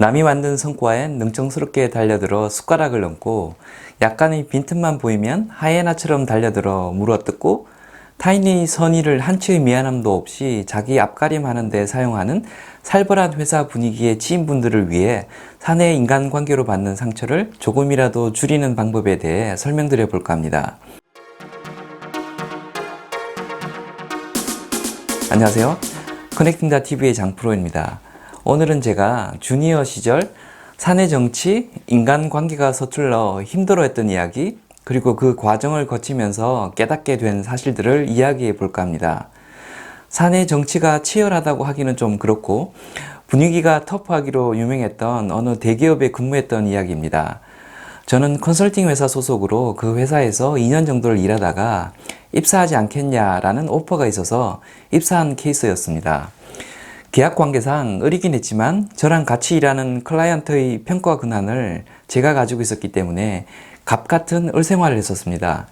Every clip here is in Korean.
남이 만든 성과엔 능청스럽게 달려들어 숟가락을 얹고 약간의 빈틈만 보이면 하이에나처럼 달려들어 물어뜯고 타인의 선의를 한치의 미안함도 없이 자기 앞가림하는 데 사용하는 살벌한 회사 분위기의 지인분들을 위해 사내 인간관계로 받는 상처를 조금이라도 줄이는 방법에 대해 설명드려 볼까 합니다. 안녕하세요. 커넥팅다 TV의 장프로입니다. 오늘은 제가 주니어 시절 사내 정치, 인간 관계가 서툴러 힘들어했던 이야기, 그리고 그 과정을 거치면서 깨닫게 된 사실들을 이야기해 볼까 합니다. 사내 정치가 치열하다고 하기는 좀 그렇고 분위기가 터프하기로 유명했던 어느 대기업에 근무했던 이야기입니다. 저는 컨설팅 회사 소속으로 그 회사에서 2년 정도를 일하다가 입사하지 않겠냐라는 오퍼가 있어서 입사한 케이스였습니다. 계약 관계상 어리긴 했지만 저랑 같이 일하는 클라이언트의 평가 근한을 제가 가지고 있었기 때문에 갑 같은 을생활을 했었습니다.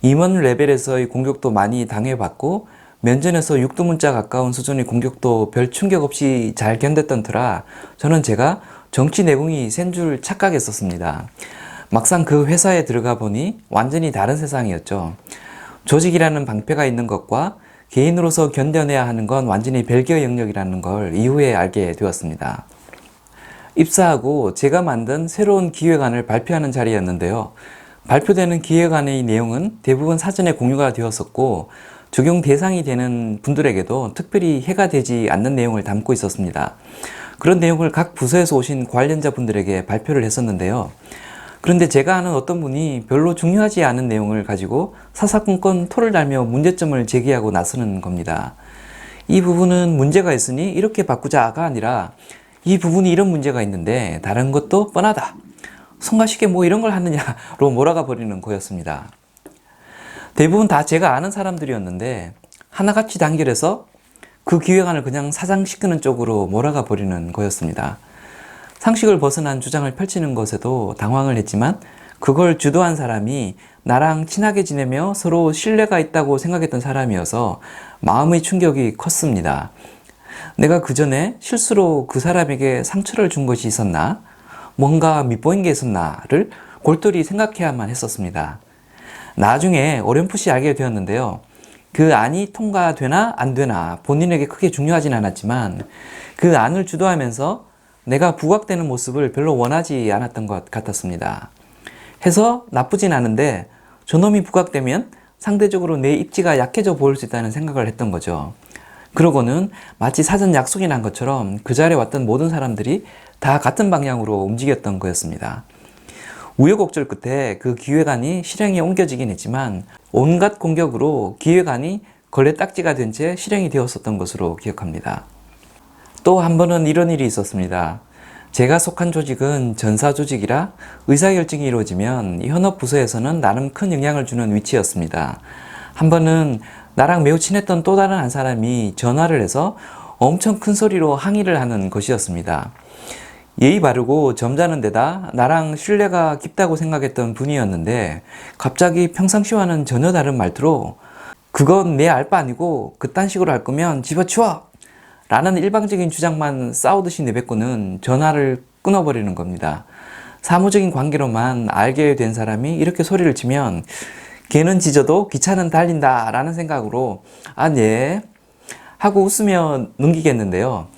임원 레벨에서의 공격도 많이 당해봤고 면전에서 육두문자 가까운 수준의 공격도 별 충격 없이 잘 견뎠던 터라 저는 제가 정치 내공이 센 줄 착각했었습니다. 막상 그 회사에 들어가 보니 완전히 다른 세상이었죠. 조직이라는 방패가 있는 것과 개인으로서 견뎌내야 하는 건 완전히 별개의 영역이라는 걸 이후에 알게 되었습니다. 입사하고 제가 만든 새로운 기획안을 발표하는 자리였는데요. 발표되는 기획안의 내용은 대부분 사전에 공유가 되었었고 적용 대상이 되는 분들에게도 특별히 해가 되지 않는 내용을 담고 있었습니다. 그런 내용을 각 부서에서 오신 관련자 분들에게 발표를 했었는데요. 그런데 제가 아는 어떤 분이 별로 중요하지 않은 내용을 가지고 사사건건 토를 달며 문제점을 제기하고 나서는 겁니다. 이 부분은 문제가 있으니 이렇게 바꾸자가 아니라 이 부분이 이런 문제가 있는데 다른 것도 뻔하다. 성가시게 뭐 이런 걸 하느냐로 몰아가 버리는 거였습니다. 대부분 다 제가 아는 사람들이었는데 하나같이 단결해서 그 기획안을 그냥 사장시키는 쪽으로 몰아가 버리는 거였습니다. 상식을 벗어난 주장을 펼치는 것에도 당황을 했지만 그걸 주도한 사람이 나랑 친하게 지내며 서로 신뢰가 있다고 생각했던 사람이어서 마음의 충격이 컸습니다. 내가 그 전에 실수로 그 사람에게 상처를 준 것이 있었나? 뭔가 밑보인 게 있었나를 골똘히 생각해야만 했었습니다. 나중에 어렴풋이 알게 되었는데요. 그 안이 통과되나 안 되나 본인에게 크게 중요하진 않았지만 그 안을 주도하면서 내가 부각되는 모습을 별로 원하지 않았던 것 같았습니다. 해서 나쁘진 않은데 저놈이 부각되면 상대적으로 내 입지가 약해져 보일 수 있다는 생각을 했던 거죠. 그러고는 마치 사전 약속이 난 것처럼 그 자리에 왔던 모든 사람들이 다 같은 방향으로 움직였던 거였습니다. 우여곡절 끝에 그 기획안이 실행에 옮겨지긴 했지만 온갖 공격으로 기획안이 걸레 딱지가 된 채 실행이 되었었던 것으로 기억합니다. 또 한 번은 이런 일이 있었습니다. 제가 속한 조직은 전사 조직이라 의사결정이 이루어지면 현업 부서에서는 나름 큰 영향을 주는 위치였습니다. 한 번은 나랑 매우 친했던 또 다른 한 사람이 전화를 해서 엄청 큰 소리로 항의를 하는 것이었습니다. 예의 바르고 점잖은 데다 나랑 신뢰가 깊다고 생각했던 분이었는데 갑자기 평상시와는 전혀 다른 말투로 그건 내 알 바 아니고 그딴 식으로 할 거면 집어치워! 라는 일방적인 주장만 싸우듯이 내뱉고는 전화를 끊어버리는 겁니다. 사무적인 관계로만 알게 된 사람이 이렇게 소리를 치면 개는 짖어도 기차는 달린다 라는 생각으로 아, 네. 하고 웃으며 넘기겠는데요.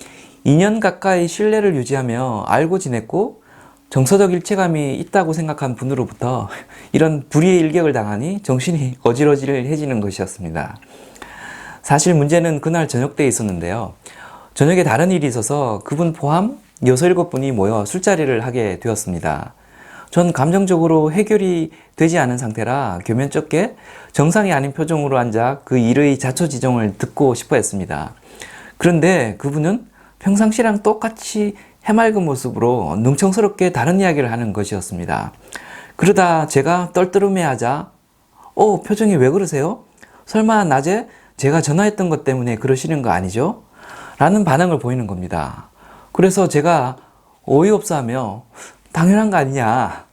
2년 가까이 신뢰를 유지하며 알고 지냈고 정서적 일체감이 있다고 생각한 분으로부터 이런 불의의 일격을 당하니 정신이 어질어질해지는 것이었습니다. 사실 문제는 그날 저녁 때에 있었는데요. 저녁에 다른 일이 있어서 그분 포함 6, 7분이 모여 술자리를 하게 되었습니다. 전 감정적으로 해결이 되지 않은 상태라 교면쩍게 정상이 아닌 표정으로 앉아 그 일의 자초지종을 듣고 싶어 했습니다. 그런데 그분은 평상시랑 똑같이 해맑은 모습으로 능청스럽게 다른 이야기를 하는 것이었습니다. 그러다 제가 떨떠름해 하자, 어, 표정이 왜 그러세요? 설마 낮에 제가 전화했던 것 때문에 그러시는 거 아니죠? 라는 반응을 보이는 겁니다. 그래서 제가 어이없어 하며, 당연한 거 아니냐.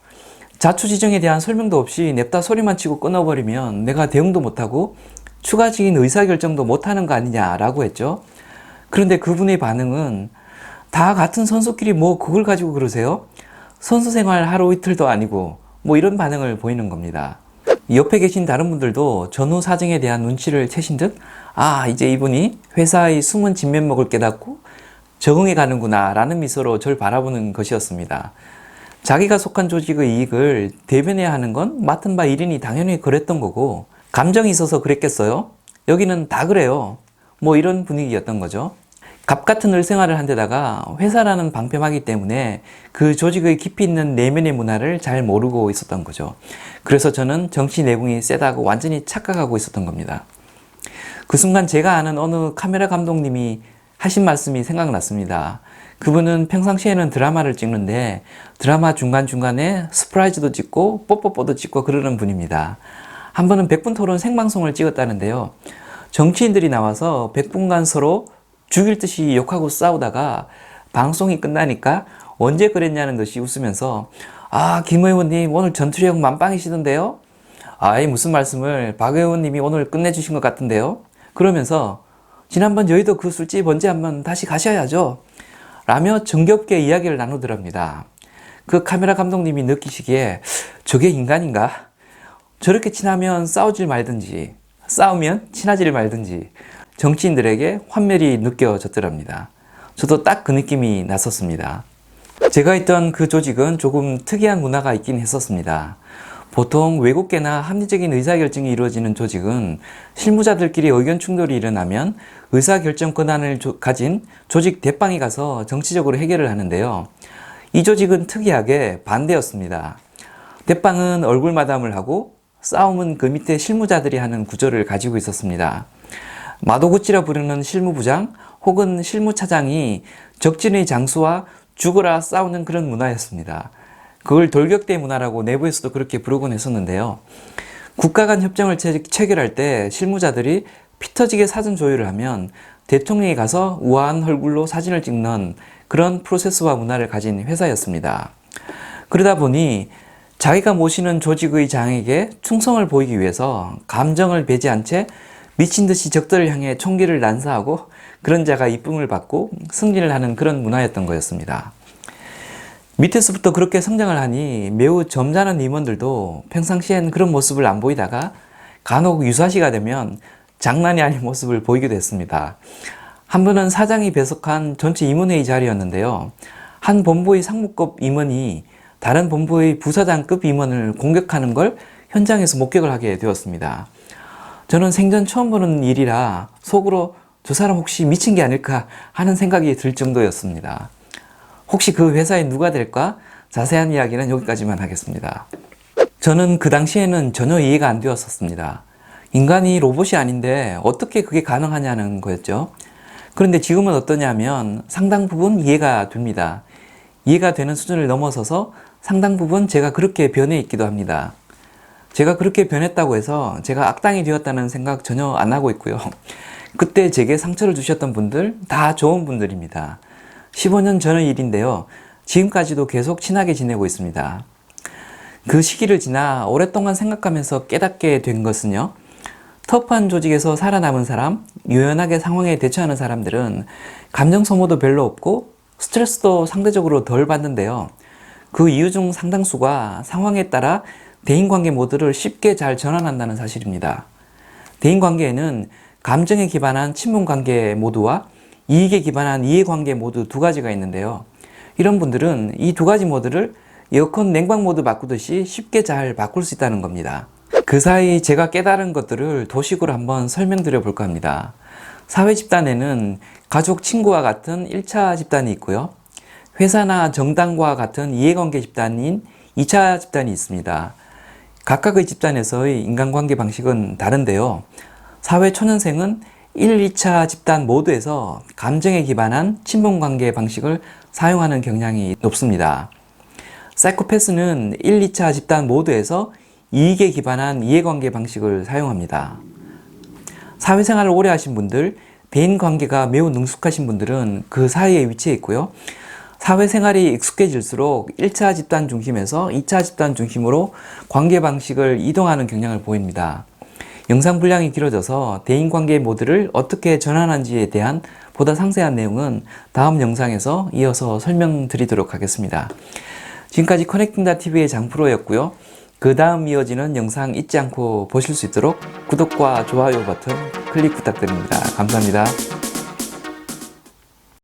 자초지정에 대한 설명도 없이 냅다 소리만 치고 끊어버리면 내가 대응도 못하고 추가적인 의사결정도 못하는 거 아니냐라고 했죠. 그런데 그분의 반응은 다 같은 선수끼리 뭐 그걸 가지고 그러세요? 선수 생활 하루 이틀도 아니고 뭐 이런 반응을 보이는 겁니다. 옆에 계신 다른 분들도 전후 사정에 대한 눈치를 채신 듯, 아, 이제 이분이 회사의 숨은 진면목을 깨닫고 적응해 가는구나 라는 미소로 절 바라보는 것이었습니다. 자기가 속한 조직의 이익을 대변해야 하는 건 맡은 바 일인이 당연히 그랬던 거고, 감정이 있어서 그랬겠어요? 여기는 다 그래요. 뭐 이런 분위기였던 거죠. 갑 같은 을 생활을 한 데다가 회사라는 방패막이 때문에 그 조직의 깊이 있는 내면의 문화를 잘 모르고 있었던 거죠. 그래서 저는 정치 내공이 세다고 완전히 착각하고 있었던 겁니다. 그 순간 제가 아는 어느 카메라 감독님이 하신 말씀이 생각났습니다. 그분은 평상시에는 드라마를 찍는데 드라마 중간중간에 스프라이즈도 찍고 뽀뽀뽀도 찍고 그러는 분입니다. 한 번은 백분 토론 생방송을 찍었다는데요. 정치인들이 나와서 백분간 서로 죽일 듯이 욕하고 싸우다가 방송이 끝나니까 언제 그랬냐는 듯이 웃으면서 아, 김 의원님 오늘 전투력 만빵이시던데요? 아이, 무슨 말씀을 박 의원님이 오늘 끝내주신 것 같은데요? 그러면서 지난번 저희도 그 술집 언제 한번 다시 가셔야죠. 라며 정겹게 이야기를 나누더랍니다. 그 카메라 감독님이 느끼시기에 저게 인간인가? 저렇게 친하면 싸우질 말든지, 싸우면 친하지를 말든지, 정치인들에게 환멸이 느껴졌더랍니다. 저도 딱 그 느낌이 났었습니다. 제가 있던 그 조직은 조금 특이한 문화가 있긴 했었습니다. 보통 외국계나 합리적인 의사결정이 이루어지는 조직은 실무자들끼리 의견 충돌이 일어나면 의사결정 권한을 조, 가진 조직 대빵이 가서 정치적으로 해결을 하는데요. 이 조직은 특이하게 반대였습니다. 대빵은 얼굴 마담을 하고 싸움은 그 밑에 실무자들이 하는 구조를 가지고 있었습니다. 마도구치라 부르는 실무부장 혹은 실무차장이 적진의 장수와 죽어라 싸우는 그런 문화였습니다. 그걸 돌격대 문화라고 내부에서도 그렇게 부르곤 했었는데요. 국가 간 협정을 체결할 때 실무자들이 피터지게 사전 조율을 하면 대통령이 가서 우아한 얼굴로 사진을 찍는 그런 프로세스와 문화를 가진 회사였습니다. 그러다 보니 자기가 모시는 조직의 장에게 충성을 보이기 위해서 감정을 배제 한 채 미친 듯이 적들을 향해 총기를 난사하고 그런 자가 이쁨을 받고 승진을 하는 그런 문화였던 거였습니다. 밑에서부터 그렇게 성장을 하니 매우 점잖은 임원들도 평상시엔 그런 모습을 안 보이다가 간혹 유사시가 되면 장난이 아닌 모습을 보이기도 했습니다. 한 번은 사장이 배석한 전체 임원회의 자리였는데요. 한 본부의 상무급 임원이 다른 본부의 부사장급 임원을 공격하는 걸 현장에서 목격을 하게 되었습니다. 저는 생전 처음 보는 일이라 속으로 저 사람 혹시 미친 게 아닐까 하는 생각이 들 정도였습니다. 혹시 그 회사에 누가 될까? 자세한 이야기는 여기까지만 하겠습니다. 저는 그 당시에는 전혀 이해가 안 되었었습니다. 인간이 로봇이 아닌데 어떻게 그게 가능하냐는 거였죠. 그런데 지금은 어떠냐면 상당 부분 이해가 됩니다. 이해가 되는 수준을 넘어서서 상당 부분 제가 그렇게 변해 있기도 합니다. 제가 그렇게 변했다고 해서 제가 악당이 되었다는 생각 전혀 안 하고 있고요. 그때 제게 상처를 주셨던 분들 다 좋은 분들입니다. 15년 전의 일인데요. 지금까지도 계속 친하게 지내고 있습니다. 그 시기를 지나 오랫동안 생각하면서 깨닫게 된 것은요. 터프한 조직에서 살아남은 사람, 유연하게 상황에 대처하는 사람들은 감정 소모도 별로 없고 스트레스도 상대적으로 덜 받는데요. 그 이유 중 상당수가 상황에 따라 대인관계 모드를 쉽게 잘 전환한다는 사실입니다. 대인관계에는 감정에 기반한 친분관계 모드와 이익에 기반한 이해관계 모두 두 가지가 있는데요. 이런 분들은 이 두 가지 모드를 에어컨 냉방 모드 바꾸듯이 쉽게 잘 바꿀 수 있다는 겁니다. 그 사이 제가 깨달은 것들을 도식으로 한번 설명드려 볼까 합니다. 사회 집단에는 가족, 친구와 같은 1차 집단이 있고요. 회사나 정당과 같은 이해관계 집단인 2차 집단이 있습니다. 각각의 집단에서의 인간관계 방식은 다른데요. 사회 초년생은 1, 2차 집단 모두에서 감정에 기반한 친분관계 방식을 사용하는 경향이 높습니다. 사이코패스는 1, 2차 집단 모두에서 이익에 기반한 이해관계 방식을 사용합니다. 사회생활을 오래 하신 분들, 대인관계가 매우 능숙하신 분들은 그 사이에 위치해 있고요. 사회생활이 익숙해질수록 1차 집단 중심에서 2차 집단 중심으로 관계 방식을 이동하는 경향을 보입니다. 영상 분량이 길어져서 대인관계 모드를 어떻게 전환하는지에 대한 보다 상세한 내용은 다음 영상에서 이어서 설명드리도록 하겠습니다. 지금까지 커넥팅다TV의 장프로였고요. 그 다음 이어지는 영상 잊지 않고 보실 수 있도록 구독과 좋아요 버튼 클릭 부탁드립니다. 감사합니다.